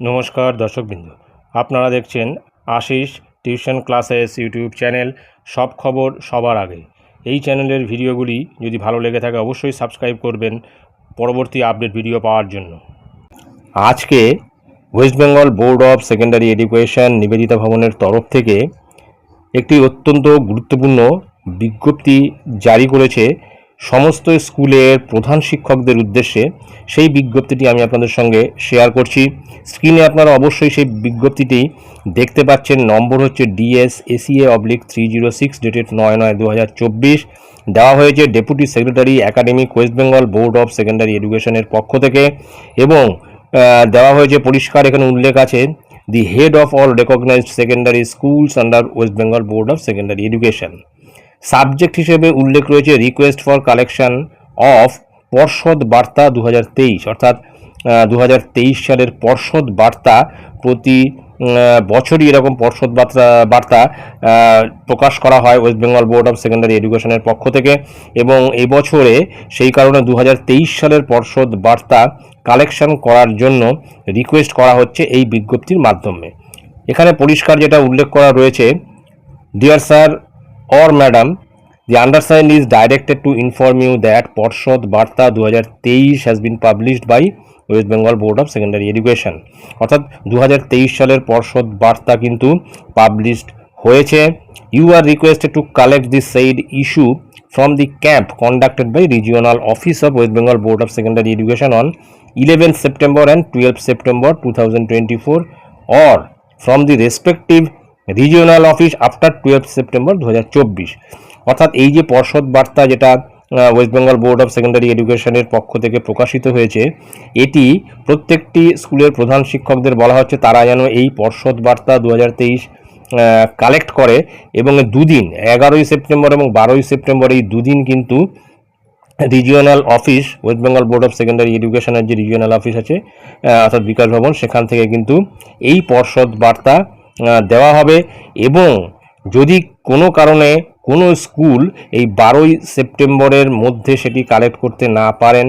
নমস্কার দর্শকবৃন্দ। আপনারা দেখছেন Ashis tuition classes YouTube channel সব খবর সবার আগে। এই চ্যানেলের ভিডিওগুলি যদি ভালো লেগে থাকে অবশ্যই সাবস্ক্রাইব করবেন পরবর্তী আপডেট ভিডিও পাওয়ার জন্য। আজকে West Bengal board of secondary education Nivedita ভবনের তরফ থেকে একটি অত্যন্ত গুরুত্বপূর্ণ বিজ্ঞপ্তি জারি করেছে সমস্ত স্কুলের প্রধান শিক্ষকদের উদ্দেশ্যে সেই বিজ্ঞপ্তিটি আমি আপনাদের সঙ্গে শেয়ার করছি। স্ক্রিনে আপনারা অবশ্যই সেই বিজ্ঞপ্তিটি দেখতে পাচ্ছেন। নম্বর হচ্ছে DS SCA oblique three zero six dated নয় নয় দু চব্বিশ। দেওয়া হয়েছে deputy secretary academic West Bengal board of secondary এডুকেশনের পক্ষ থেকে এবং দেওয়া হয়েছে পরিষ্কার এখানে উল্লেখ আছে the head of all recognised secondary schools under West Bengal Board of Secondary Education subject হিসেবে উল্লেখ রয়েছে রিকোয়েস্ট ফর কালেকশন অফ পর্ষদ বার্তা দু হাজার তেইশ, অর্থাৎ দু হাজার তেইশ সালের পর্ষদ বার্তা প্রতি বছরই এরকম পর্ষদ বার্তা বার্তা প্রকাশ করা হয় West Bengal Board of Secondary এডুকেশনের পক্ষ থেকে এবং এবছরে সেই কারণে দু হাজার তেইশ সালের পর্ষদ বার্তা কালেকশন করার জন্য রিকোয়েস্ট করা হচ্ছে এই বিজ্ঞপ্তির মাধ্যমে। এখানে পরিষ্কার যেটা উল্লেখ করা রয়েছে Dear sir or madam, the undersigned is directed to inform you that Porshod Barta 2023 has been published by West Bengal Board of Secondary Education অর্থাৎ দু হাজার তেইশ সালের পর্ষদ বার্তা কিন্তু পাবলিশড হয়েছে। You are requested to collect this said issue the conducted by regional office of West Bengal Board of Secondary Education on eleven September and twelve September two thousand twenty four or from the respective regional office after twelve September দু হাজার চব্বিশ অর্থাৎ এই যে পর্ষদ বার্তা যেটা West Bengal Board of Secondary এডুকেশনের পক্ষ থেকে প্রকাশিত হয়েছে, এটি প্রত্যেকটি স্কুলের প্রধান শিক্ষকদের বলা হচ্ছে তারা যেন এই পর্ষদ বার্তা দু হাজার তেইশ কালেক্ট করে এবং দুদিন, এগারোই সেপ্টেম্বর এবং বারোই সেপ্টেম্বর এই দুদিন কিন্তু regional office West Bengal Board of Secondary এডুকেশনের যে রিজিওনাল অফিস আছে অর্থাৎ বিকাশ ভবন, সেখান থেকে কিন্তু এই পর্ষদ বার্তা দেওয়া হবে এবং যদি কোনো কারণে কোনো স্কুল এই বারোই সেপ্টেম্বরের মধ্যে সেটি কালেক্ট করতে না পারেন,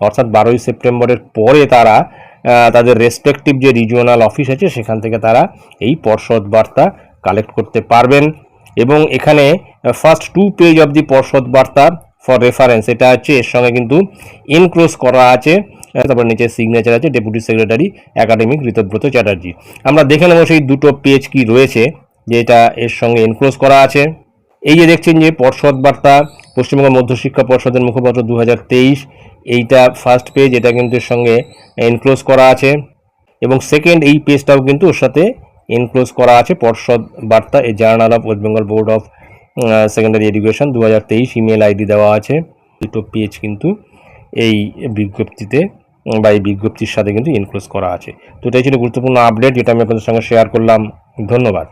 অর্থাৎ বারোই সেপ্টেম্বরের পরে তারা তাদের রেসপেক্টিভ যে রিজিওনাল অফিস আছে সেখান থেকে তারা এই পর্ষদ বার্তা কালেক্ট করতে পারবেন। এবং এখানে first two page of the Parshad Barta for reference এটা হচ্ছে, এর সঙ্গে কিন্তু ইনক্লোজ করা আছে। তারপর নিচে সিগনেচার আছে deputy secretary academic Ritabrata Chatterjee আমরা দেখে নেব সেই দুটো পেজ কি রয়েছে, যেটা এর সঙ্গে এনক্লোজ করা আছে। এই যে দেখছেন যে পর্ষদ বার্তা, পশ্চিমবঙ্গ মধ্যশিক্ষা পর্ষদের মুখপাত্র দু এইটা ফার্স্ট পেজ এটা কিন্তু এর সঙ্গে এনক্লোজ করা আছে। এবং সেকেন্ড এই পেজটাও কিন্তু ওর সাথে এনক্লোজ করা আছে, পর্ষদ বার্তা এই journal of West Bengal Board of Secondary Education দু হাজার তেইশ ইমেল আইডি দেওয়া আছে। দুটো পেজ কিন্তু এই বিজ্ঞপ্তিতে বা এই বিজ্ঞপ্তির সাথে কিন্তু ইনক্লোজ করা আছে। তো এটাই ছিল গুরুত্বপূর্ণ আপডেট যেটা আমি আপনাদের সঙ্গে শেয়ার করলাম। ধন্যবাদ।